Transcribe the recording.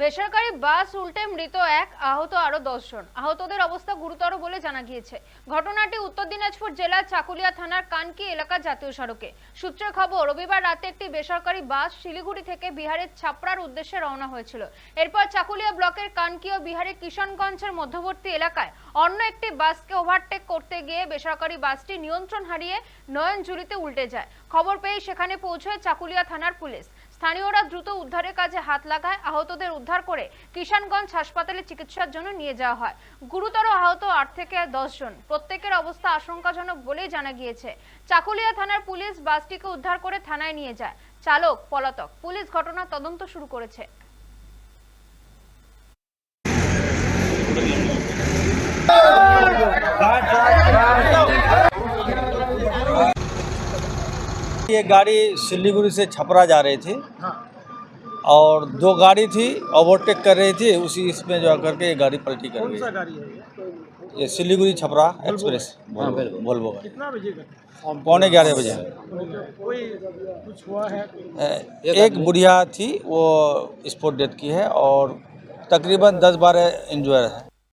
বেসরকারি বাস উল্টে মৃত এক আহত আরও জন আহতদের অবস্থা গুরুতর বলে জানা গিয়েছে। ঘটনাটি উত্তর দিনাজপুর জেলার চাকুলিয়া থানার কানকি এলাকা জাতীয় সড়কে। সূত্রে খবর, রবিবার রাতে একটি বেসরকারি বাস শিলিগুড়ি থেকে বিহারের ছাপড়ার উদ্দেশ্যে রওনা হয়েছিল। এরপর চাকুলিয়া ব্লকের কানকি ও বিহারের কিষানগঞ্জের মধ্যবর্তী এলাকায় অন্য একটি বাসকে ওভারটেক করতে গিয়ে বেসরকারি বাসটি নিয়ন্ত্রণ হারিয়ে নয়নজুলিতে উল্টে যায়। খবর পেয়ে সেখানে পৌঁছয় চাকুলিয়া থানার পুলিশ। স্থানীয়রা দ্রুত উদ্ধারের কাজে হাত লাগায়, আহতদের উদ্ধার করে কিষানগঞ্জ হাসপাতালে চিকিৎসার জন্য নিয়ে যাওয়া হয়। গুরুতর আহত আট থেকে দশ জন। প্রত্যেকের অবস্থা আশঙ্কাজনক বলেই জানা গিয়েছে। চাকুলিয়া থানার পুলিশ বাসটিকে উদ্ধার করে থানায় নিয়ে যায়। চালক, পলাতক। পুলিশ ঘটনার তদন্ত শুরু করেছে। ये गाड़ी सिलीगुड़ी से छपरा जा रही थी। और दो गाड़ी थी ओवरटेक कर रही थी उसी इसमें जो आकर के ये गाड़ी पलटी कर कौन सा गई ये? ये सिलीगुड़ी छपरा एक्सप्रेस हाँ, वोल्वो बजे का? पौने ग्यारह बजे। कोई कुछ हुआ है? एक बुढ़िया थी वो स्पॉट डेथ की है और तकरीबन दस बारह इंजॉय है।